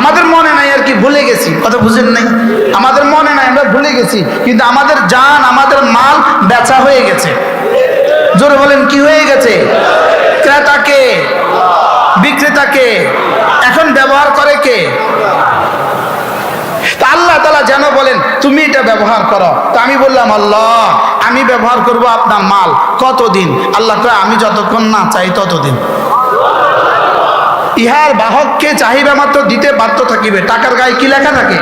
আমাদের মনে নাই আর কি, ভুলে গেছি, কথা বুঝেন নাই? আমাদের মনে নাই, আমরা ভুলে গেছি, কিন্তু আমাদের জান, আমাদের মাল বেচা হয়ে গেছে। জোরে বলেন, কি হয়ে গেছে? ক্রেতাকে, বিক্রেতাকে, এখন ব্যবহার করে কে? আল্লাহ তালা যেন বলেন, তুমি এটা ব্যবহার করো। তো আমি বললাম, আল্লাহ, আমি ব্যবহার করব আপনার মাল। কতদিন? আল্লাহ আমি যতক্ষণ না চাই ততদিন। ইহার বাহককে চাহিদা মাত্র দিতে বাধ্য থাকিবে। টাকার গায়ে কি লেখা থাকে?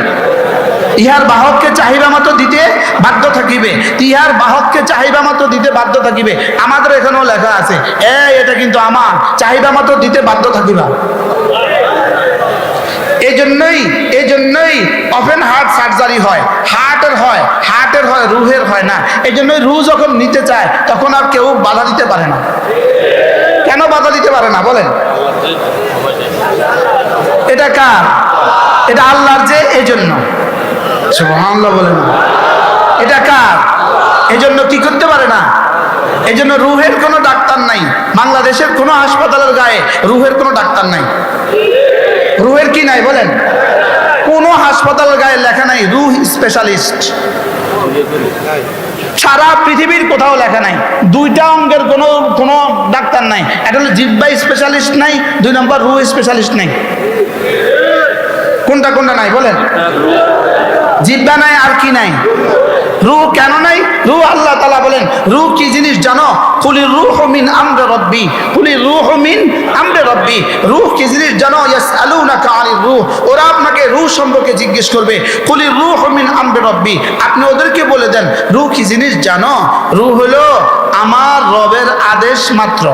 ইহার বাহককে চাহিদা মাত্র দিতে বাধ্য থাকিবে। ইহার বাহককে চাহিদা মাত্র দিতে বাধ্য থাকিবে। আমাদের এখানেও লেখা আছে, এ, এটা কিন্তু আমার। চাহিদা মাত্র দিতে বাধ্য থাকিবা। এই জন্যই এই জন্যই ওপেন হার্ট সার্জারি হয়। হার্টের হয় হার্টের হয়, রুহের হয় না। এই জন্যই রুহ যখন নিতে চায়, তখন আর কেউ বাধা দিতে পারে না। কেন বাধা দিতে পারে না? বলেন। এটা কার? এটা আল্লাহর যে এই জন্য সুবহানাল্লাহ বলেন। এটা কার? এই জন্য কি করতে পারে না? এই জন্য রুহের কোনো ডাক্তার নাই। বাংলাদেশের কোনো হাসপাতালের গায়ে রুহের কোনো ডাক্তার নাই। রুহের কি নাই বলেন? কোনো হাসপাতালের গায়ে লেখা নাই, রুহ স্পেশালিস্ট। সারা পৃথিবীর কোথাও লেখা নাই। দুইটা অঙ্গের কোনো কোনো ডাক্তার নাই। একটা হলো জিব্বা স্পেশালিস্ট নাই, দুই নম্বর রু স্পেশালিস্ট নাই। কোনটা কোনটা নাই, বলেন। জিব্বা নাই আর কি নাই? রু কেন নাই? রু আল্লাহ তালা বলেন রু কি জিনিস জানো? কুলি রুহ মিন আমরে রব্বি, কুলি রুহ মিন আমরে রব্বি। রুহ কি জিনিস জানো? ইয়াস আলু না আনির রুহ। ওরা আপনাকে রুহ সম্পর্কে জিজ্ঞেস করবে, কুলি রুহ মিন আমরে রব্বি। আপনি ওদেরকে বলে দেন রু কি জিনিস জানো? রু হলো আমার রবের আদেশ মাত্র।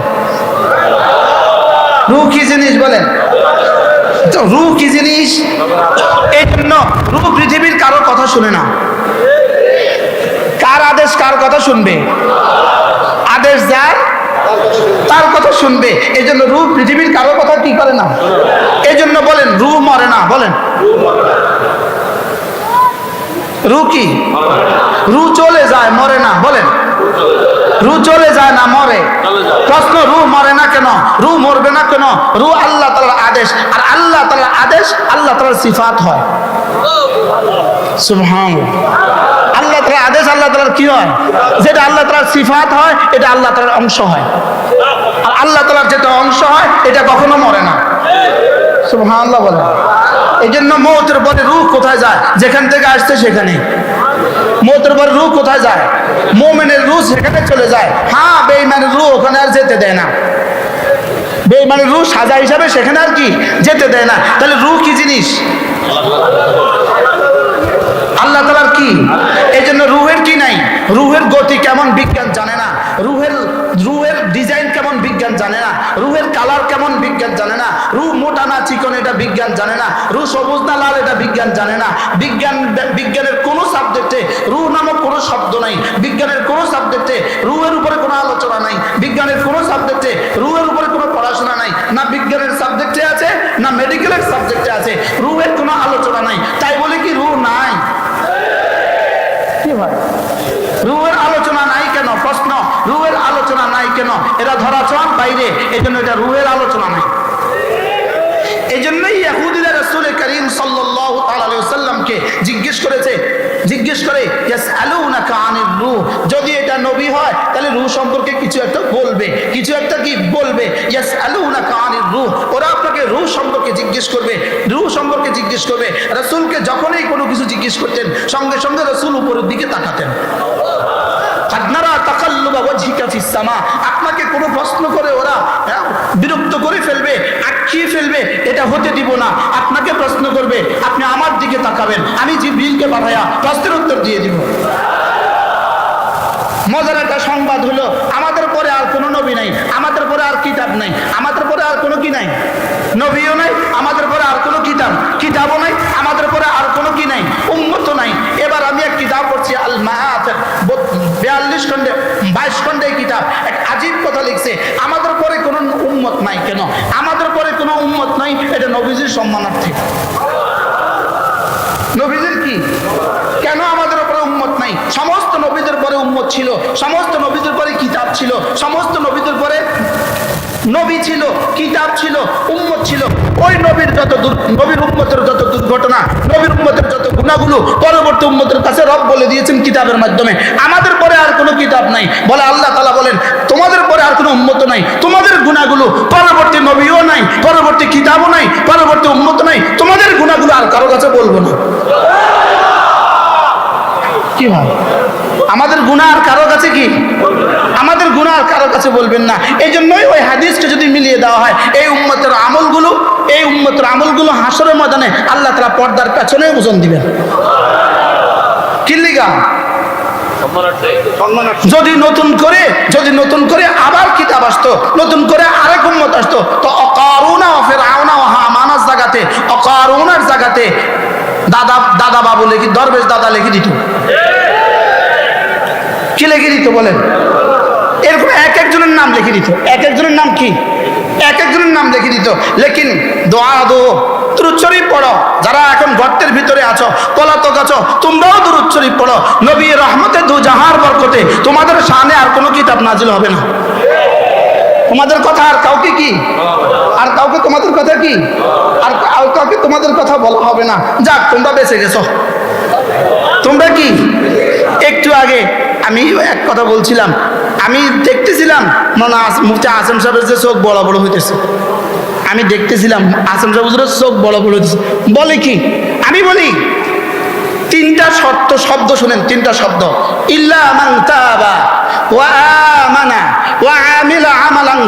রু কি জিনিস বলেন? রু কি জিনিস? এই জন্য রু পৃথিবীর কারও কথা শুনে না। কার আদেশ কার কথা শুনবে? আদেশ যার তার কথা শুনবে। এই জন্য রু পৃথিবীর কারও কথা কি করে না। এই জন্য বলেন রু মরে না, বলেন। রু কি? রু চলে যায়, মরে না, বলেন। রু চলে যায় না, মরে। প্রশ্ন রু মরে না কেন? রু মরবে না কেন? রু আল্লাহ তালার আদেশ। আর আল্লাহ তালার আদেশ, আল্লাহ তালার সিফাত হয়। সুবহান আল্লাহ তালার আদেশ, আল্লাহ তালার কি হয়? যেটা আল্লাহ তালার সিফাত হয়, এটা আল্লাহ তালার অংশ হয়। আর আল্লাহ তালার যেটা অংশ হয়, এটা কখনো মরে না। সুবহান বলে। এই জন্য মৌতের পরে রূহ কোথায় যায়? যেখান থেকে আসছে সেখানে। মৌতের পরে রূহ কোথায় যায়? মোমেনের রূহ সেখানে চলে যায়। হ্যাঁ বেইমানের রূহ ওখানে আর যেতে দেয় না। বেইমানের রূহ সাজা হিসাবে সেখানে আর কি? যেতে দেয় না। তাহলে রূহ কি জিনিস? আল্লাহ তালার কি? এই জন্য রুহের কি নাই? রুহের গতি কেমন বিজ্ঞান জানে না। রুহের রুহের ডিজাইন কেমন বিজ্ঞান জানে না। রুহের কালার কেমন বিজ্ঞান জানে না। রু মোটা না চিকন এটা বিজ্ঞান জানে না। রু সবুজ না লাল এটা বিজ্ঞান জানে না। বিজ্ঞান, বিজ্ঞানের কোনো সাবজেক্টে রু নামক কোনো শব্দ নাই। বিজ্ঞানের কোনো সাবজেক্টে রুহের উপরে কোনো আলোচনা নাই। বিজ্ঞানের কোনো সাবজেক্টে রুহের উপরে কোনো পড়াশোনা নাই। না বিজ্ঞানের সাবজেক্টে আছে, না মেডিকেলের সাবজেক্টে আছে। রুহের কোনো আলোচনা নাই। তাই বলে কি রু নাই? রুহের আলোচনা নাই কেন? প্রশ্ন। রুহের আলোচনা নাই কেন? এরা ধরা ছোঁয়ার বাইরে। এই জন্য এটা রুহের আলোচনা নাই। এই জন্যই ইয়াহুদিরা রসুল করিম আলাইহি ওয়াসাল্লামকে জিজ্ঞেস করেছে জিজ্ঞেস করে যদি এটা নবী হয়, তাহলে রু সম্পর্কে কিছু একটা বলবে। কিছু একটা কি বলবে? ওরা আপনাকে রু সম্পর্কে জিজ্ঞেস করবে। রু সম্পর্কে জিজ্ঞেস করবে। রসুলকে যখনই কোনো কিছু জিজ্ঞেস করতেন, সঙ্গে সঙ্গে রসুল উপরের দিকে তাকাতেন। আপনারা তাকাল্লুবা ওয়াজহিকা আপনাকে কোনো প্রশ্ন করে ওরা হ্যাঁ, বিরক্ত করে ফেলবে আটকিয়ে ফেলবে এটা হতে দিব না। আপনাকে প্রশ্ন করবে আপনি আমার দিকে তাকাবেন আমি জিবরিলকে পাঠাইয়া প্রশ্নের উত্তর দিয়ে দিব। মজার একটা সংবাদ হলো আমাদের পরে আর কোনো নবী নাই আমাদের পরে আর কিতাব নাই আমাদের পরে আর কোনো কি নাই? নবীও নাই আমাদের পরে আর কোনো কিতাব কিতাবও নাই নবীজির সম্মানার্থে। নবীজির কি? কেন আমাদের উপরে উম্মত নাই? সমস্ত নবীদের পরে উম্মত ছিল, সমস্ত নবীদের পরে কিতাব ছিল, সমস্ত নবীদের পরে নবী ছিল, কিতাব ছিল, উম্মত ছিল। ওই নবীর যত নবীর উম্মতের যত দুর্ঘটনা, নবীর উম্মতের যত গুণাগুলো, পরবর্তী উম্মতের কাছে রব বলে দিয়েছেন কিতাবের মাধ্যমে। আমাদের পরে আর কোনো কিতাব নাই। বলে আল্লাহ তালা বলেন, তোমাদের পরে আর কোনো উম্মত নাই। তোমাদের গুণাগুলো পরবর্তী নবীও নাই, পরবর্তী কিতাবও নাই, পরবর্তী উম্মত নাই। তোমাদের গুণাগুলো আর কারও কাছে বলব না। কি ভাই? আমাদের গুণা আর কারও কাছে কি? আমাদের গুণা আর কারও কাছে বলবেন না। এই জন্যই ওই হাদিসকে যদি মিলিয়ে দেওয়া হয়, এই উম্মতের আমলগুলো, এই উম্মতের আমলগুলো হাসরের ময়দানে আল্লাহ তালা পর্দার পেছনে ওজন দিবেন। কিল্লিগা যদি নতুন করে, যদি নতুন করে আবার কিতাব আসতো, নতুন করে আরেক উম্মত আসতো, তো অকারুনা ফের আওনা ও হামানার জায়গাতে অকারুনার জায়গাতে দাদা দাদা বাবু লিখি, দরবেশ দাদা লিখে দিত। কি লিখে দিত বলেন? এরকম এক একজনের নাম লিখে দিত। এক একজনের নাম কি? এক একজনের নাম লিখে দিত। লেকিন দোয়া দো দুরুচ্ছরি পড়ো। যারা এখন গর্তের ভিতরে আছো, পলাতক আছো, তোমরাও দুরুচ্ছরি পড়ো। নবী রহমতে দু জাহার বরকতে তোমাদের সামনে আর কোনো কিতাব নাজিল হবে না। তোমাদের কথা আর কাউকে কি? আর কাউকে তোমাদের কথা কি? আর আর কাউকে তোমাদের কথা বলা হবে না। যাক, তোমরা বেঁচে গেছো। তোমরা কি? একটু আগে আমি এক কথা বলছিলাম, আমি দেখতেছিলাম মনে মুফতি আসাম সাহেবের যে চোখ বড় বড় হইতেছে। আমি দেখতেছিলাম আসাম সাহেব হুজুরের চোখ বড় বড় হইতেছে। বলে কি? আমি বলি, তিনটা শর্ত, শব্দ শোনেন, তিনটা শব্দ। ইল্লা মান তাবা ওয়া ওয়া আমিলা আমালান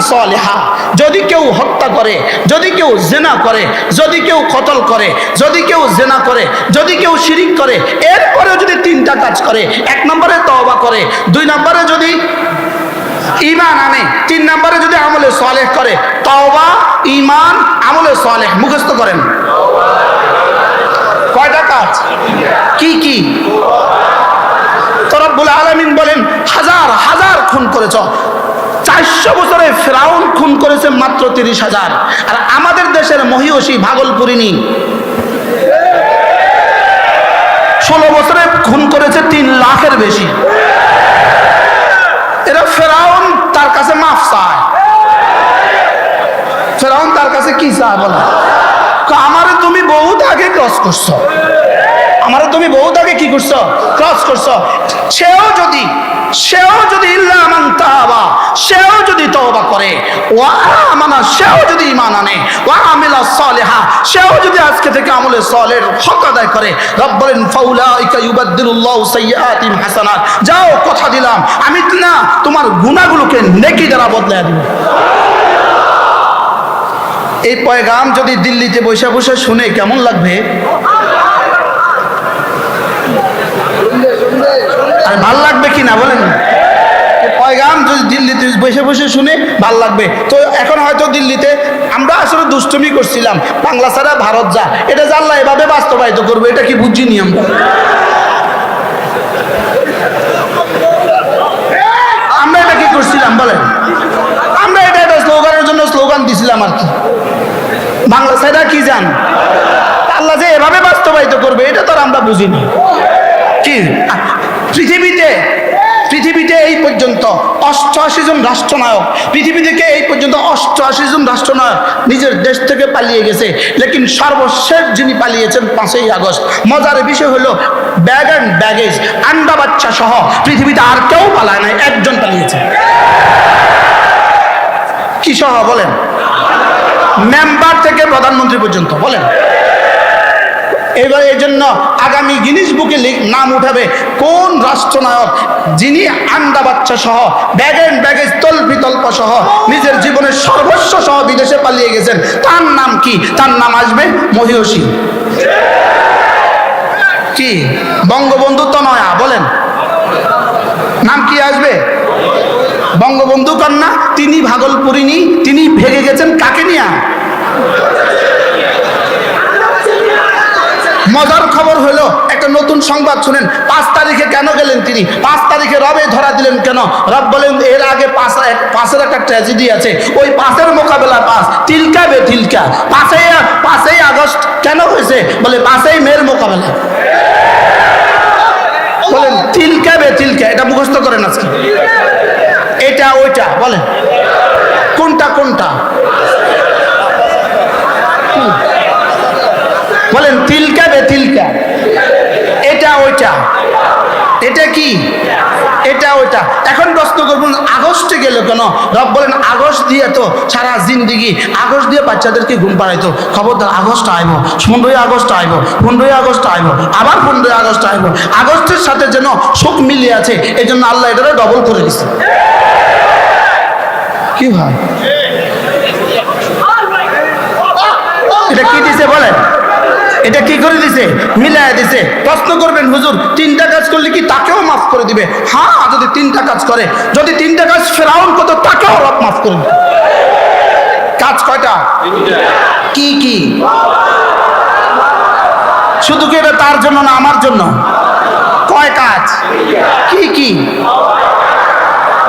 যদি কেউ হত্যা করে, যদি কেউ জেনা করে, যদি কেউ কতল করে, যদি কেউ জেনা করে, যদি কেউ শিরিক করে, এরপরেও যদি তিনটা কাজ করে, এক নম্বরে তওবা করে, দুই নম্বরে যদি ইমান আনে, তিন নম্বরে যদি আমলে সালেহ করে, তওবা ইমান আমলে সালেহ মুখস্থ করেন। কয়টা কাজ? কি কি? তরব্বুল আলমিন বলেন, হাজার হাজার খুন করেছ। চারশো বছরে ফেরাউন খুন করেছে মাত্র তিরিশ হাজার। আর আমাদের দেশের মহিষী ভাগলপুরিনী ষোলো বছরে খুন করেছে তিন লাখের বেশি। এরা ফেরাউন তার কাছে মাফ চায়। ফেরাউন তার কাছে কি চায় বলে? আমারে তুমি বহুত আগে ক্রস করছ। আমারে তুমি বহুত আগে কি করছ? ক্রস করছ। সেও যদি সেও যদি ইল্লা মান তাবা, সেও যদি তওবা করে, ওয়া আমানা, সেও যদি ঈমান আনে, ওয়া আমিলা সালিহা, সেও যদি আজকে থেকে আমলে সালের হক আদায় করে, রব বলেন, ফাউলাইকা ইউবাদদিলুল্লাহু সাইয়্যাতিম হাসানাত। যাও, কথা দিলাম। আমি না তোমার গুনাহগুলোকে নেকি দ্বারা বদলায় দিব। এই পয়গাম যদি দিল্লিতে বসে বসে শুনে কেমন লাগবে? আর ভালো লাগবে কি না বলেন? পয়গাম যদি দিল্লিতে বসে বসে শুনে ভালো লাগবে। তো এখন হয়তো দিল্লিতে আমরা আসলে দুষ্টুমি করছিলাম। বাংলা ছাড়া ভারত যা। এটা জানলা এভাবে বাস্তবায়িত করবে এটা কি বুঝিনি আমরা? আমরা এটা কি করছিলাম বলেন? আমরা এটা একটা স্লোগানের জন্য স্লোগান দিছিলাম আর কি। বাংলা সাইডা কি জান? আল্লাহ যে এভাবে বাস্তবায়িত করবে এটা তো আমরা বুঝিনি। কি? পৃথিবীতে পৃথিবীতে এই পর্যন্ত অষ্টআশি জন রাষ্ট্রনায়ক, পৃথিবী থেকে এই পর্যন্ত অষ্টআশি জন রাষ্ট্রনায়ক নিজের দেশ থেকে পালিয়ে গেছে। লেকিন সর্বশেষ যিনি পালিয়েছেন পাঁচই আগস্ট, মজার বিষয় হলো ব্যাগ অ্যান্ড ব্যাগেজ, আন্ডা বাচ্চা সহ পৃথিবীতে আর কেউ পালায় নাই, একজন পালিয়েছে। কি সহ বলেন? মেম্বার থেকে প্রধানমন্ত্রী পর্যন্ত বলেন। এবার এই জন্য আগামী গিনিস বুকে নাম উঠাবে কোন রাষ্ট্রনায়ক যিনি আন্ডা বাচ্চা সহ, ব্যাগ অ্যান্ড ব্যাগেজ তল্পি তল্প সহ নিজের জীবনের সর্বস্ব সহ বিদেশে পালিয়ে গেছেন, তার নাম কি? তার নাম আসবে মহিষী। কি? বঙ্গবন্ধু তনয়া বলেন। নাম কি আসবে? বঙ্গবন্ধু কন্যা, তিনি ভাগলপুরিনী তিনি ভেগে গেছেন কাকে নিয়া? মজার খবর হলো, একটা নতুন সংবাদ শুনেন, পাঁচ তারিখে কেন গেলেন তিনি? পাঁচ তারিখে রবে ধরা দিলেন কেন? রব বলেন, এর আগে পাঁচ পাঁচের একটা ট্র্যাজেডি আছে। ওই পাঁচের মোকাবেলা পাঁচ, তিলকা বে তিলকা। পাঁচই পাঁচই আগস্ট কেন হয়েছে? বলে, পাঁচই মেয়ের মোকাবেলা। বলেন, তিলকা বে তিলকা, এটা মুখস্থ করেন আজকে। এটা ওইটা, বলেন। কোনটা কোনটা বলেন তিলকা। এটা ওইটা। এটা কি? এটা ওইটা। এখন প্রশ্ন করবেন আগস্টে গেল কেন? রব বলেন, আগস্ট দিয়ে তো সারা জিন্দিগি, আগস্ট দিয়ে বাচ্চাদেরকে ঘুম পাড়াইতো। খবরদার, আগস্ট আইব। পনেরোই আগস্ট আইব, পনেরোই আগস্ট আইব, আবার পনেরোই আগস্ট আইব। আগস্টের সাথে যেন সুখ মিলিয়ে আছে এই জন্য আল্লাহ এটারও ডবল করে দিচ্ছে কি ভাই? এটা কি দিছে বলেন? এটা কি করে দিছে? মিলাই দিছে। প্রশ্ন করবেন, হুজুর, তিনটা কাজ করলে কি তাকেও মাফ করে দিবে? হ্যাঁ যদি তিনটা কাজ করে, যদি তিনটা কাজ ফেরাউন করতো, তাকেও মাফ করে দিবে কাজ কয়টা? কি কি? শুধু কি এটা তার জন্য না, আমার জন্য? কয় কাজ? কি কি?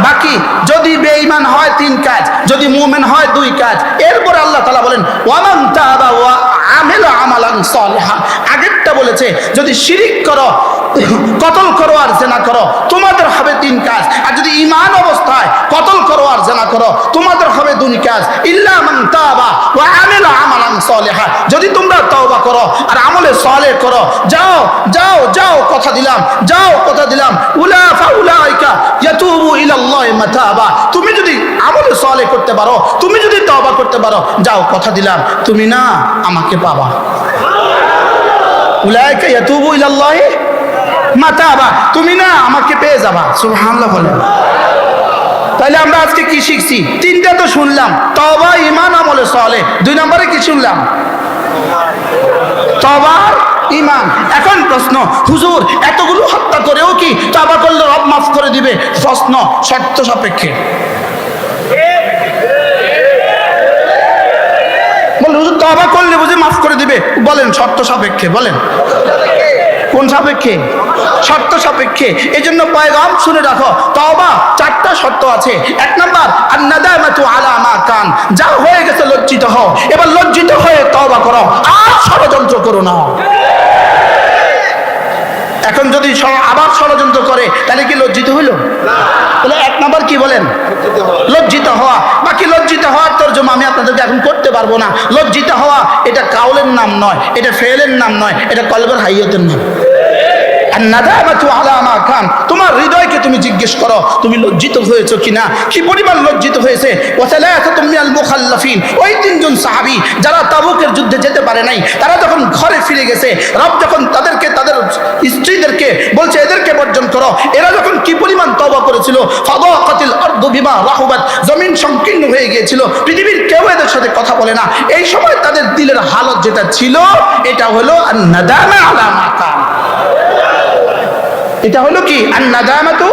বাকি, যদি বেঈমান হয় তিন কাজ, যদি মুমিন হয় দুই কাজ, এরপর আল্লাহ তাআলা বলেন, ওয়ামান তাবা ওয়া আমিলা আমালান সালিহা। আগেরটা বলেছে, যদি শিরিক করো, কতল করো আর জেনা করো, তোমাদের হবে তিন কাজ। আর যদি ঈমান অবস্থায় কতল করো আর জেনা করো, তোমাদের হবে দুই কাজ। যদি তোমরা তওবা করো আর আমলে সালেহ করো, যাও যাও যাও, কথা দিলাম, যাও, কথা দিলাম। উলা ফাউলাইকা ইয়াতুবু ইলাল্লাহি মাতাবা। তুমি যদি আমলে সলে করতে পারো, তুমি যদি তওবা করতে পারো, যাও, কথা দিলাম। তুমি না আমাকে পাবা উলাইকা ইয়াতুবু ইলাল্লাহি মাতাবা। তুমি না আমাকে পেয়ে যাবা। সুবহানাল্লাহ বলেন তাহলে আমরা আজকে কি শিখছি? তিনটা তো শুনলাম। তবা ইমান আমলে সলে দুই নম্বরে কি শুনলাম? তবার ইমান এখন প্রশ্ন, হুজুর, এতগুলো হত্যা করেও কি তবা করলে রব মাফ করে দিবে? প্রশ্ন, শর্ত সাপেক্ষে বলেন হুজুর তবা করলে বুঝে মাফ করে দিবে। বলেন, শর্ত সাপেক্ষে, বলেন। কোন সাপেক্ষে? শর্ত সাপেক্ষে। এই জন্য পয়গাম শুনে রাখো তবা চারটা শর্ত আছে। এক নাম্বার আর নাদামাতু আলা মা কান। যা হয়ে গেছে লজ্জিত হও। এবার লজ্জিত হয়ে তবা করো। আর ষড়যন্ত্র করো না। এখন যদি আবার ষড়যন্ত্র করে, তাহলে কি লজ্জিত হইল? তাহলে এক নম্বর কি বলেন? লজ্জিত হওয়া। বাকি লজ্জিত হওয়ার তর্জমা আমি আপনাদেরকে এখন করতে পারব না। লজ্জিত হওয়া, এটা কাউলের নাম নয়, এটা ফেলের নাম নয়, এটা কলবের হাইয়তের নাম। তোমার হৃদয়কে তুমি জিজ্ঞেস করো, তুমি লজ্জিত হয়েছো কিনা? কি পরিমাণ লজ্জিত হয়েছে? ওই তিনজন সাহাবী যারা তাবুকের যুদ্ধে যেতে পারে নাই, তারা যখন ঘরে ফিরে গেছে, রব যখন তাদেরকে, তাদের স্ত্রীদেরকে বলছে, এদেরকে বর্জন করো। এরা যখন কি পরিমাণ তওবা করেছিল? আরদু বিমা রাহুবাত। জমিন সংকীর্ণ হয়ে গিয়েছিল। পৃথিবীর কেউ এদের সাথে কথা বলে না। এই সময় তাদের দিলের হালত যেটা ছিল, এটা হলো নাদামা আলা মা কান। এটা হলো কি? আন্নাদামাতু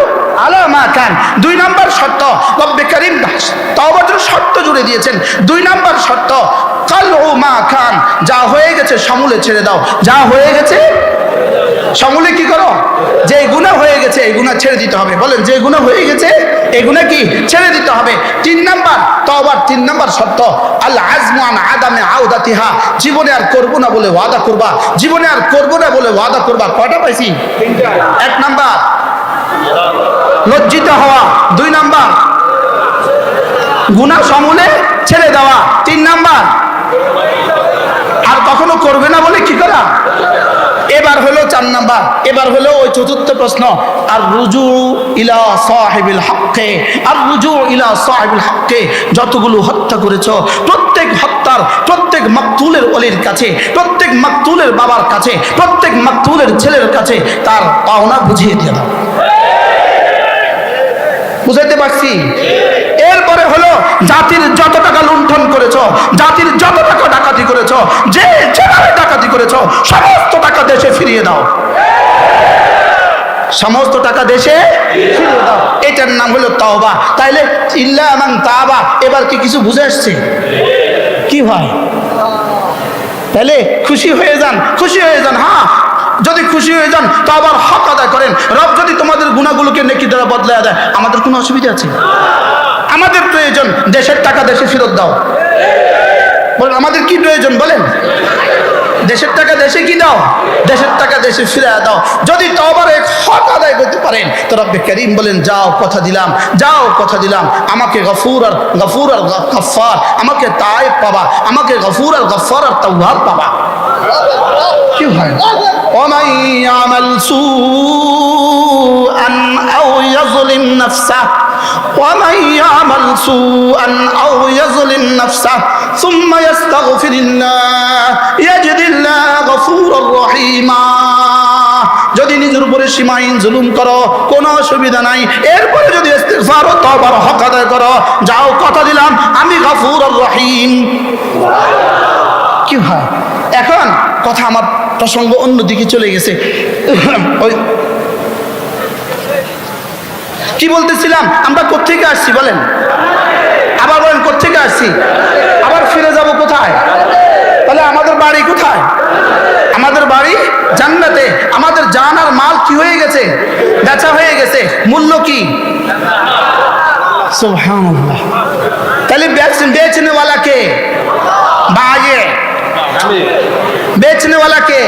আলা মা কান। দুই নাম্বার শর্ত, রব্বে করিম জন্য শর্ত জুড়ে দিয়েছেন। দুই নাম্বার শর্ত কাল ও মা খান যা হয়ে গেছে সমূলে ছেড়ে দাও। যা হয়ে গেছে সমূলে কি করো? যে গুণা হয়ে গেছে, এই গুণা ছেড়ে দিতে হবে। বলেন, যে গুণা হয়ে গেছে, এই গুণা কি? ছেড়ে দিতে হবে। তিন নাম্বার, তওবার তিন নাম্বার শর্ত, আল আজমান আদামে আউদাতিহা। জীবনে আর করব না বলে ওয়াদা করবা। জীবনে আর করব না বলে ওয়াদা করবা। কয়টা পাইছি? এক নাম্বার, লজ্জিত হওয়া। দুই নাম্বার, গুণা সমূলে ছেড়ে দেওয়া। তিন নাম্বার, আর কখনো করবে না এবার হলো চার নাম্বার, এবার হলো ওই চতুর্থ প্রশ্ন আর রুজু ইলা সাহেবিল হককে আর রুজু ইলা সাহেবিল হককে, যতগুলো হত্যা করেছ, প্রত্যেক হত্যার, প্রত্যেক মাকতুলের অলির কাছে, প্রত্যেক মাকতুলের বাবার কাছে, প্রত্যেক মাকতুলের ছেলের কাছে, তার পাওনা বুঝিয়ে দিয়ে দাও। বুঝাইতে পারছি? এরপরে হলো জাতির যত টাকা লুণ্ঠন করেছ, জাতির যত টাকা ডাকাতি করেছ, যে যেভাবে ডাকাতি করেছ, সমস্ত টাকা দেশে ফিরিয়ে দাও সমস্ত টাকা দেশে দাও। এটার নাম হলো তাওবা। তাইলে ইল্লা এবং তাওবা এবার কি কিছু বুঝে আসছে? কি ভাই? তাহলে খুশি হয়ে যান, খুশি হয়ে যান হ্যাঁ যদি খুশি হয়ে যান, তো আবার হক আদায় করেন। রব যদি তোমাদের গুণাগুলোকে নেকি দ্বারা বদলায় দেয়, আমাদের কোনো অসুবিধা আছে? আমাদের প্রয়োজন দেশের টাকা দেশে ফেরত দাও। বলেন, আমাদের কি প্রয়োজন বলেন? দেশের দেশের টাকা দেশে কি দাও দেশের টাকা দেশে ফিরে দাও যদি তবার এক হক আদায় করতে পারেন তো রব্বে করিম বলেন যাও কথা দিলাম যাও কথা দিলাম আমাকে গফুর আর গফুর আর গফার আমাকে তাই পাবা আমাকে গফুর আর গফার আর তাওয়াব পাবা কি হয় ومن يعمل سوءا أو يظلم نفسه ومن يعمل سوءا أو يظلم نفسه ثم يستغفر الله يجد রহিমা। যদি নিজের উপরে সীমাহীন জুলুম করো, কোনো অসুবিধা নাই। এরপরে যদি হক আদায় করো, যাও, কথা দিলাম, আমি গফুরুর রহিম। কি হয়? এখন কথা আমার প্রসঙ্গ অন্যদিকে চলে গেছে। ওই কি বলতেছিলাম? আমরা কোথেকে আসছি বলেন? আবার বলেন কোথেকে আসছি? আবার ফিরে যাব কোথায়? তাহলে আমার বাড়ি কোথায়? আমাদের বাড়ি জান্নাতে। আমাদের জান আর মাল কি হয়ে গেছে? বেচা হয়ে গেছে। মূল্য কি? তাহলে বেচনেওয়ালা কে বেচনেওয়ালা কে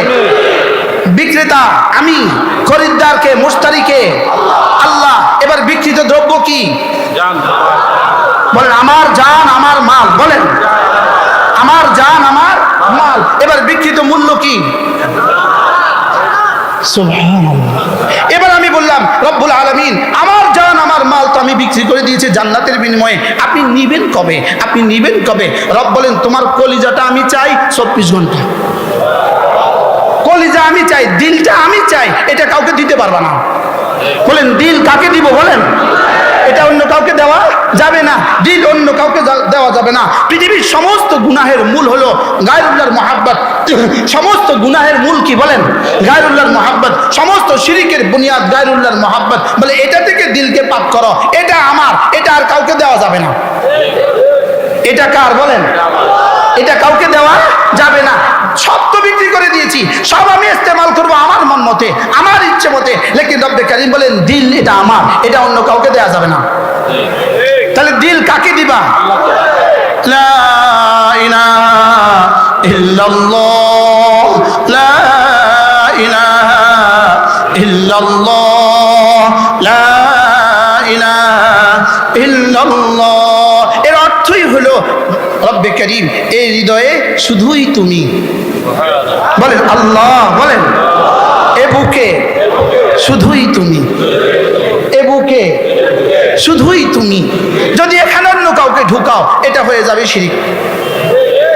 বিক্রেতা। আমি। আল্লাহ। এবার বিক্রিত দ্রব্য কি? বলেন, আমার জান, আমার মাল। বলেন, আমার জান, আমার মাল। এবার বিক্রিত মূল্য কি। এবার আমি বললাম রব্বুল আলমিন আমার জান আমার মাল তো আমি বিক্রি করে দিয়েছি জান্নাতের বিনিময়ে। আপনি নিবেন কবে? আপনি নিবেন কবে? রব বলেন তোমার কলিজাটা আমি চাই চব্বিশ ঘণ্টা। কলিজা আমি চাই দিলটা আমি চাই এটা কাউকে দিতে পারবা না। বলেন দিল কাকে দিব বলেন? এটা অন্য কাউকে দেওয়া যাবে না। দিল অন্য কাউকে দেওয়া যাবে না। পৃথিবীর সমস্ত গুনাহের মূল হলো গায়রুল্লাহর মহাব্বত। সমস্ত গুনাহের মূল কি বলেন? গায়রুল্লাহর মহাব্বত। সমস্ত শিরিকের বুনিয়াদ গায়রুল্লাহর মহাব্বত। বলে, এটা থেকে দিলকে পাক করো। এটা আমার। এটা আর কাউকে দেওয়া যাবে না। এটা কার বলেন? এটা কাউকে দেওয়া যাবে না। সব তো বিক্রি করে দিয়েছি। সব আমি ইস্তেমাল করব আমার মন মতে, আমার ইচ্ছে মতে। লেকিন রব্বে কারিম বলেন, দিল এটা আমার, এটা অন্য কাউকে দেওয়া যাবে না। তাহলে দিল কাকে দিবা? লা ইলাহা ইল্লাল্লাহ, লা ইলাহা ইল্লাল্লাহ, লা ইলাহা ইল্লাল্লাহ। এর অর্থই হলো রব্বে করিম, এই হৃদয়ে শুধুই তুমি। বলেন, আল্লাহ বলেন, এ বুকে শুধুই তুমি। এ বুকে শুধুই তুমি। যদি এখানে অন্য কাউকে ঢুকাও, এটা হয়ে যাবে শিরিক।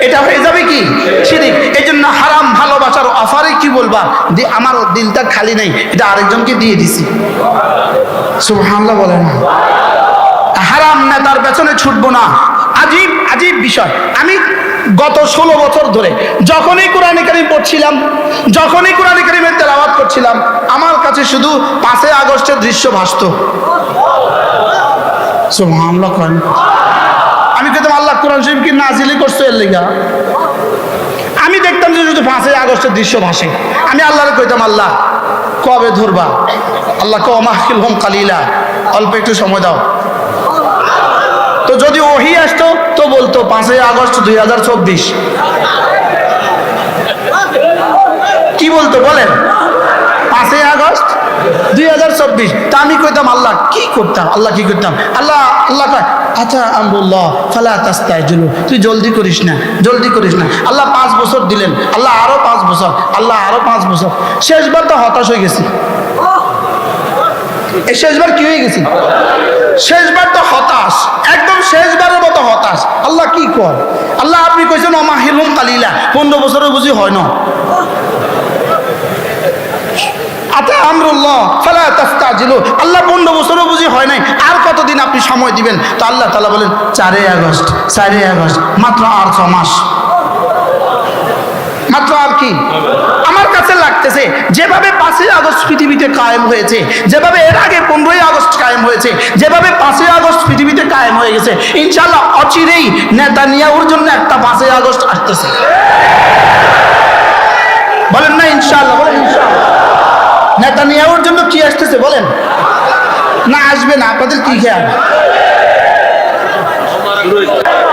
এটা হয়ে যাবে কি? শিরিক। এই জন্য হারাম ভালোবাসার অফারে কি বলবা? যে আমার দিলটা খালি নেই, এটা আরেকজনকে দিয়ে দিছি। সুবহানাল্লাহ বলে না হারাম নেতার পেছনে ছুটবো না। আজীব আজীব বিষয়। আমি গত ষোলো বছর ধরে যখনই কোরআনে কারিম পড়ছিলাম যখনই কোরআনে কারিমের তেলাওয়াত করছিলাম আমার কাছে শুধু পাঁচই আগস্টের দৃশ্য ভাসত। আমি কিন্তু আল্লাহ কোরআন শরীফ কি নাজিলি করছ এর লিগা? আমি দেখতাম যে শুধু পাঁচই আগস্টের দৃশ্য ভাসে। আমি আল্লাহরে কইতাম আল্লাহ কবে ধরবা? আল্লাহ কমাহিল হোম কালিলা। অল্প একটু সময় দাও। তো যদি ওহি আসতো তো বলতো পাঁচই আগস্ট দুই হাজার চব্বিশ। কি বলতো বলেন? পাঁচই আগস্ট দুই হাজার চব্বিশ। তা আমি কইতাম, আল্লাহ কি করতাম? আল্লাহ কি করতাম? আল্লাহ আল্লাহ আচ্ছা আমরুল্লাহ, ফালা তাস্তায় জুলু তুই জলদি করিস না, জলদি করিস না। আল্লাহ পাঁচ বছর দিলেন, আল্লাহ আরও পাঁচ বছর, আল্লাহ আরও পাঁচ বছর। শেষবার তো হতাশ হয়ে গেছি। শেষবার কি হয়ে গেছি? শেষবার তো হতাশ, একদম শেষবারের মতো হতাশ। আল্লাহ কি কর আল্লাহ আপনি কইছেন অমাহিলুম কালিলা পনেরো বছরের বুঝি হয় না। আতা আমরুল্লাহ, ফালা তাস্তাজিলু। আল্লাহ পনেরো বছরও বুঝি হয় নাই, আর কতদিন আপনি সময় দিবেন? তো আল্লাহ তাআলা বলেন চারই আগস্ট চারই আগস্ট, মাত্র আর ছ মাস। মাত্র আর কি? লাগতেছে যেভাবে পাঁচই আগস্ট পৃথিবীতে কায়েম হয়েছে, যেভাবে এর আগে পনেরোই আগস্ট কায়েম হয়েছে, যেভাবে পাঁচই আগস্ট পৃথিবীতে কায়েম হয়ে গেছে ইনশাল্লাহ অচিরেই নেতানিয়াহুর জন্য একটা পাঁচই আগস্ট আসতেছে। বলেন না ইনশাল্লাহ বলেন ইনশাল্লাহ নেতানিয়াহুর জন্য কি আসতেছে, বলেন। না, আসবে না, আপনাদের কি খেয়াল?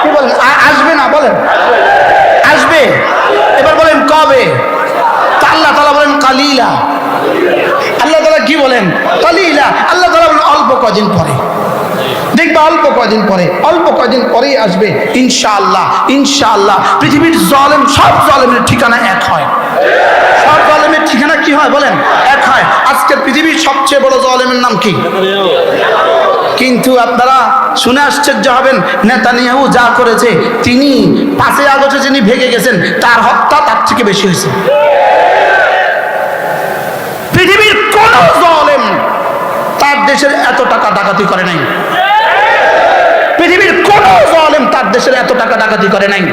কি বলেন? আসবে না, বলেন। আসবে। এবার বলেন কবে? কালিলা। আল্লাহ তালা কি বলেন? কালিলা। আল্লাহ তালা বলেন অল্প কদিন পরে। দেখবা অল্প কয়দিন পরে, অল্প কয়দিন পরেই আসবে, ইনশাআল্লাহ ইনশাআল্লাহ। পৃথিবীর জলেম, সব জলেমের ঠিকানা এক হয়। সব জলেমের ঠিকানা কি হয় বলেন? এক হয়। আজকের পৃথিবীর সবচেয়ে বড় জলেমের নাম কি? কিন্তু আপনারা শুনে আশ্চর্য হবেন, নেতানিয়াহু যা করেছে, তিনি পাঁচই আগস্টে যিনি ভেঙে গেছেন, তার হত্যা তার থেকে বেশি হয়েছে পৃথিবীর কোন জলেম। তার দেশের এত টাকা ডাকাতি করে নাই। পৃথিবীর কোন জলেম তার দেশের এত টাকা ডাকাতি করে নাই।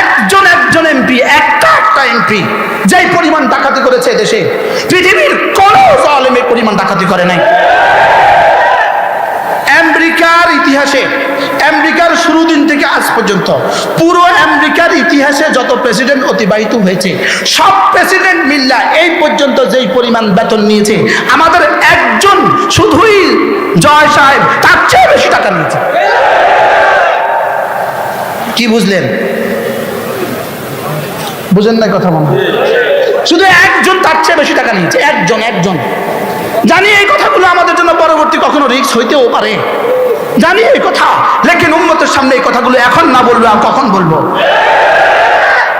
একজন একজন এমপি, একটা একটা এমপি, যেই পরিমাণ ডাকাতি করেছে দেশে, পৃথিবীর কোন জলেমের পরিমাণ ডাকাতি করে নাই। আমেরিকার ইতিহাসে আমেরিকার শুরু দিন থেকে আজ পর্যন্ত পুরো আমেরিকার ইতিহাসে যত প্রেসিডেন্ট অতিবাহিত হয়েছে, সব প্রেসিডেন্ট মিল্লা এই পর্যন্ত যেই পরিমাণ বেতন নিয়েছে, আমাদের একজন শুধুই জয় সাহেব, তার চেয়ে বেশি টাকা নিয়েছে। কি বুঝলেন? বুঝেন না কথা হয়? শুধু একজন তার চেয়ে বেশি টাকা নিয়েছে, একজন একজন। জানি এই কথাগুলো আমাদের জন্য পরবর্তী কখনো রিক্স হইতেও পারে। জানি এই কথা, লেকিন উন্মতের সামনে এই কথাগুলো এখন না বলব আর কখন বলব?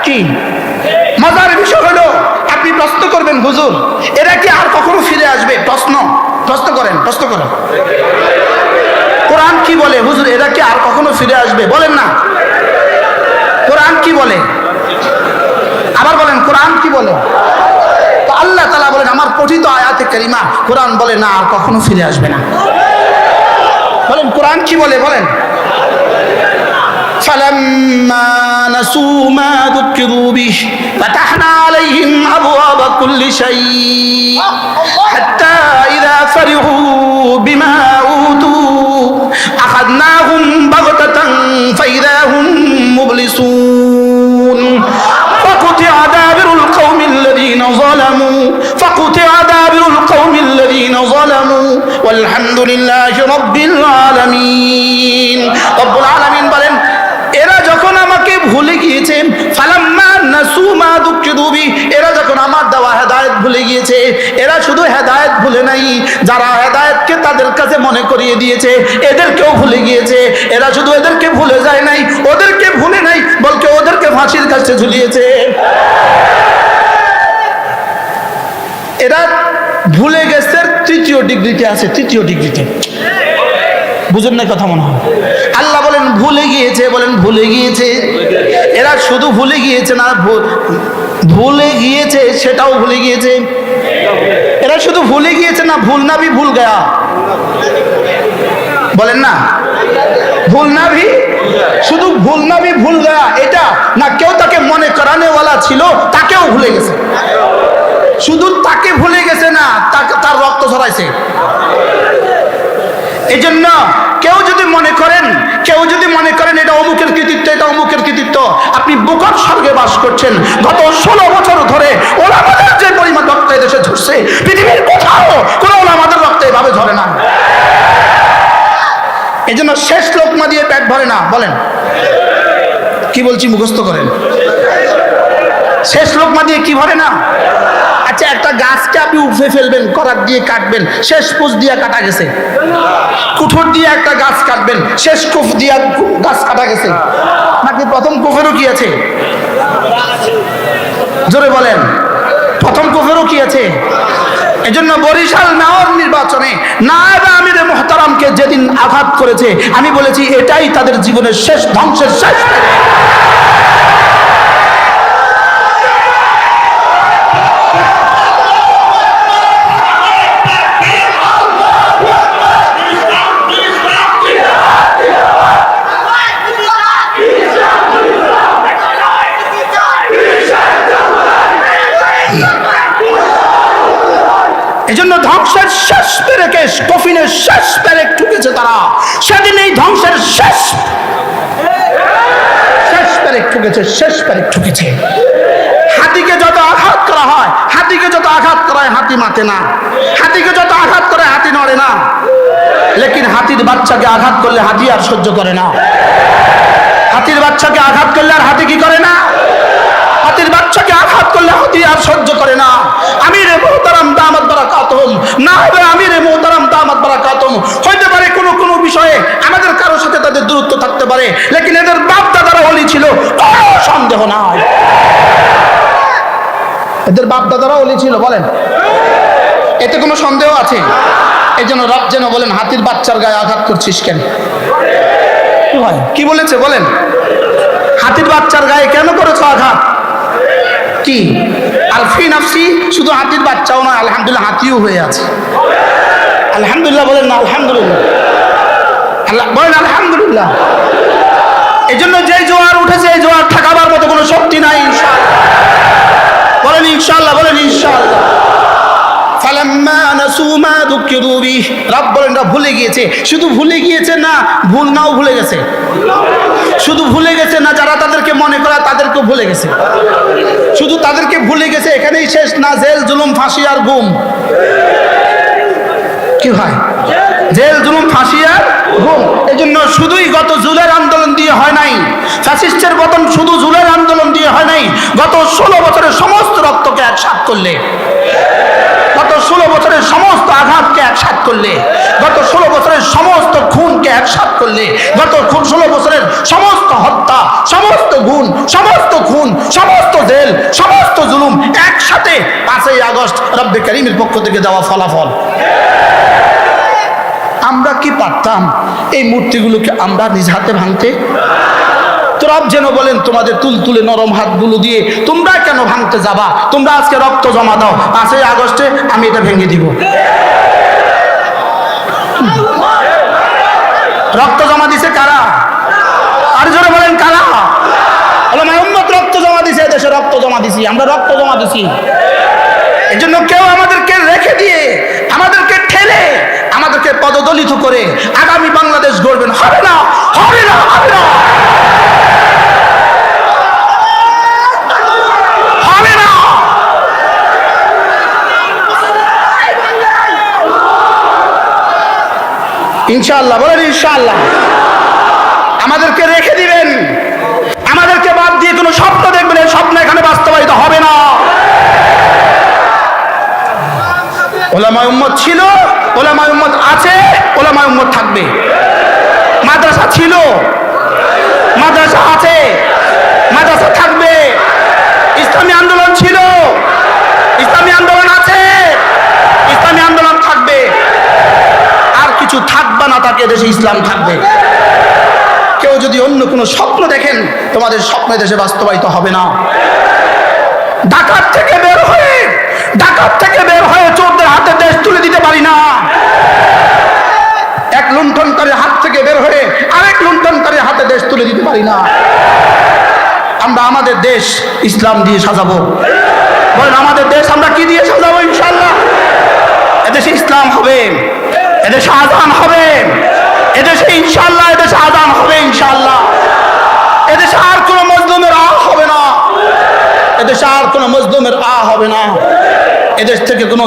কি? মজার বিষয় হলো, আপনি প্রশ্ন করবেন, হুজুর, এরা কি আর কখনো ফিরে আসবে? প্রশ্ন। প্রশ্ন করেন প্রশ্ন করেন। কোরআন কি বলে? হুজুর, এরা কি আর কখনো ফিরে আসবে? বলেন না। কোরআন কি বলে? আবার বলেন, কোরআন কি বলে? তো আল্লাহ তালা বলেন আমার পঠিত আয়াতে কারিমা কোরআন বলে না আর কখনো ফিরে আসবে না বলেন কোরআন কি বলে বলেন فلما نسوا ما ذكروا به فتحنا عليهم أبواب كل شيء حتى إذا فرحوا بما أوتوا أخذناهم بغتة فإذا هم مبلسون فقطع دابر القوم الذين ظلموا والحمد لله رب العالمين رب العالمين বলেন এরা যখন আমাকে ভুলে গিয়েছে ফালাম্মা নাসু মা দুঃখিদুবি এরা যখন আমার দেওয়া হেদায়েত ভুলে গিয়েছে এরা শুধু হেদায়েত ভুলে নাই যারা হেদায়েতকে তাদের কাছে মনে করিয়ে দিয়েছে এদেরকেও ভুলে গিয়েছে এরা শুধু এদেরকে ভুলে যায় নাই ওদেরকে ভুলে নাই বলকে ওদেরকে ফাঁসির কাছে ঝুলিয়েছে এরা ভুলে গেছে তৃতীয় ডিগ্রিতে আছে, তৃতীয় ডিগ্রিতে। বুঝুন না কথা মনে হয়? আল্লাহ বলেন, ভুলে গিয়েছে বলেন, ভুলে গিয়েছে। এরা শুধু ভুলে গিয়েছে না ভুলে গিয়েছে, সেটাও ভুলে গিয়েছে। এরা শুধু ভুলে গিয়েছে না, ভুল না ভি ভুল গয়া। বলেন না? ভুল না ভি শুধু ভুল না ভি ভুল গয়া, এটা না কেউ তাকে মনে করানেওয়ালা ছিল, তাকেও ভুলে গেছে। শুধু তাকে ভুলে গেছে না, তাকে তার রক্ত ছড়াইছে এই জন্য কেউ যদি মনে করেন, কেউ যদি মনে করেন এটা অমুকের কৃতিত্ব, এটা অমুকের কৃতিত্ব, আপনি বুকর স্বর্গে বাস করছেন। গত ষোলো বছর ধরে ওলামাদের যে পরিমাণ রক্ত এদেশে ঝরছে, পৃথিবীর কোথাও কোনো ওলামাদের রক্ত এভাবে ঝরে না। এই জন্য শেষ লোকমা দিয়ে পেট ভরে না, বলেন। কি বলছি, মুখস্থ করেন। শেষ লোকমা দিয়ে কি ভরে না? একটা গাছকে আপনি উঠে ফেলবেন, করার দিয়ে কাটবেন, শেষ পুষ দিয়ে কাটা গেছে। কুঠোর দিয়ে একটা গাছ কাটবেন, শেষ কুফ দিয়ে গাছ কাটা গেছে। নাকি প্রথম কুফেরও কি আছে? জোরে বলেন, প্রথম কুফেরও কি আছে? এজন্য বরিশাল মেয়র নির্বাচনে নায়েব আমির মোহতারামকে যেদিন আঘাত করেছে, আমি বলেছি, এটাই তাদের জীবনের শেষ, ধ্বংসের শেষ এজন্য ধ্বংসের শেষ পেরেকে, কফিনের শেষ পেরেক ঠুকেছে তারা। সেদিন এই ধ্বংসের শেষ শেষ পেরেক ঠুকেছে, শেষ পেরেক ঠুকেছে। হাতিকে যত আঘাত করা হয়, হাতিকে যত আঘাত করা হয়, হাতি মাতে না। হাতিকে যত আঘাত করে, হাতি নড়ে না। লেকিন হাতির বাচ্চাকে আঘাত করলে হাতি আর সহ্য করে না। হাতির বাচ্চাকে আঘাত করলে আর হাতি কি করে না? বাচ্চাকে আঘাত করলে আর সহ্য করে না। আমির মোহতারাম দামাত বারা কাতম না হবে আমির মোহতারাম দামাত বারা কাতম হইতে পারে কোনো কোনো বিষয়ে আমাদের কারোর সাথে তাদের দূরত্ব থাকতে পারে, লেকিন এদের বাপ দাদারা হলি ছিল, কোনো সন্দেহ নাই। এদের বাপ দাদারা অলি ছিল, বলেন। এতে কোনো সন্দেহ আছে? এই জন্য রব যেন বলেন, হাতির বাচ্চার গায়ে আঘাত করছিস কেন? কি বলেছে, বলেন। হাতির বাচ্চার গায়ে কেন করেছ আঘাত? কি? আলফি নাফসি, শুধু হাতির বাচ্চাও নয়, আলহামদুলিল্লাহ হাতিও হয়ে আছে। আলহামদুলিল্লাহ বলেন না, আলহামদুলিল্লাহ। আল্লাহ বলেন আলহামদুলিল্লাহ। এই জন্য যে জোয়ার উঠেছে, এই জোয়ার ঠেকাবার মতো কোনো শক্তি নাই ইনশাল্লাহ বলেন ইনশাআল্লাহ, বলেন নাসু বলেন ভুলে গিয়েছে। শুধু ভুলে গিয়েছে না, ভুল নাও ভুলে গেছে। শুধু ভুলে গেছে না, যারা তাদেরকে মনে করা ভুলে গেছে। শুধু তাদেরকে ভুলে গেছে, এখানেই শেষ না, জেল, জুলুম, ফাঁসি আর গুম। কি হয়? জেল, জুলুম, ফাঁসি আর গুম। শুধুই গত জুলের আন্দোলন দিয়ে হয় নাই। ফ্যাসিস্টের শুধু জুলের আন্দোলন দিয়ে হয় নাই। গত ষোলো বছরের সমস্ত রক্তকে একসাথ করলে। গত ষোলো বছরের সমস্ত আঘাতকে একসাথ করলে। গত ষোলো বছরের সমস্ত খুনকে একসাথ করলে। গত ষোলো বছরের সমস্ত হত্যা, সমস্ত গুণ, সমস্ত খুন, সমস্ত জেল, সমস্ত জুলুম একসাথে পাঁচই আগস্ট রব্বে করিমের পক্ষ থেকে দেওয়া ফলাফল। আমরা কি পারতাম এই মূর্তিগুলোকে আমরা নিজ হাতে ভাঙতে? তো রব যেন বলেন, তোমাদের তুলতুলে নরম হাতগুলো দিয়ে তোমরা কেন ভাঙতে যাবা? তোমরা আজকে রক্ত জমা দাও। পাঁচই আগস্টে আমি এটা ভেঙে দিব। রক্ত জমা দিছে কারা? আর জোরে বলেন, কারা? মোহাম্মদ রক্ত জমা দিছে দেশে রক্ত জমা দিছি, আমরা রক্ত জমা দিছি। এই জন্য কেউ আমাদেরকে রেখে দিয়ে, আমাদেরকে ঠেলে আমাদেরকে পদদলিত করে আগামী বাংলাদেশ গড়বেন। হবে না হবে না। হবে না। ইনশাআল্লাহ, বলেন ইনশাআল্লাহ। আমাদেরকে রেখে দিবেন। আমাদেরকে বাদ দিয়ে কোনো স্বপ্ন দেখবেন, এই স্বপ্ন এখানে বাস্তবায়িত হবে না। ওলামায় উম্মত ছিল ওলামায় উম্মত আছে, ওলামায় উম্মত থাকবে। মাদ্রাসা ছিল, মাদ্রাসা আছে, মাদ্রাসা থাকবে। ইসলামী আন্দোলন ছিল, ইসলামী আন্দোলন আছে, ইসলামী আন্দোলন থাকবে। আর কিছু থাকবে না, তাকে দেশে ইসলাম থাকবে। কেউ যদি অন্য কোনো স্বপ্ন দেখেন, তোমাদের স্বপ্ন দেশে বাস্তবায়িত হবে না। ডাকাত থেকে বের হয়ে ডাকাত থেকে বের হয়ে চোরদের হাতে দেশ তুলে দিতে পারি না। এক লুণ্ঠনকারীর হাত থেকে বের হয়ে আরেক লুণ্ঠনকারীর হাতে দেশ তুলে দিতে পারি না। আমরা আমাদের দেশ ইসলাম দিয়ে সাজাবো। বলেন, আমাদের দেশ আমরা কি দিয়ে সাজাবো ইনশাল্লাহ এদেশে ইসলাম হবে, এদেশে আজান হবে, এদেশে ইনশাল্লাহ এদেশে আজান হবে ইনশাল্লাহ এদেশে আর কোনো মজলুমের আ হবে না এদেশে আর কোনো মজলুমের আ হবে না। এদেশ থেকে কোনো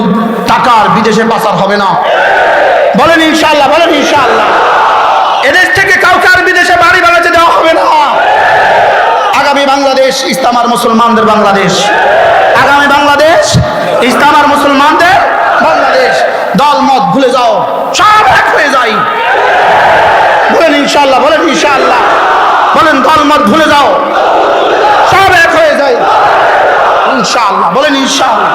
টাকার বিদেশে পাচার হবে না। বলেন ইনশাল্লাহ বলেন ইনশাল্লাহ এদেশ থেকে কাউকে আর বিদেশে বাড়ি বানাতে দেওয়া হবে না। আগামী বাংলাদেশ, ইসলাম মুসলমানদের বাংলাদেশ। আগামী বাংলাদেশ, ইসলাম আর মুসলমানদের বাংলাদেশ। দল, মত, ভুলে যাও, সব এক হয়ে যাই বলেন ইনশাল্লাহ বলেন ইনশাল্লাহ বলেন দল, মত, ভুলে যাও। যায়। ইনশাআল্লাহ বলেন ইনশাআল্লাহ।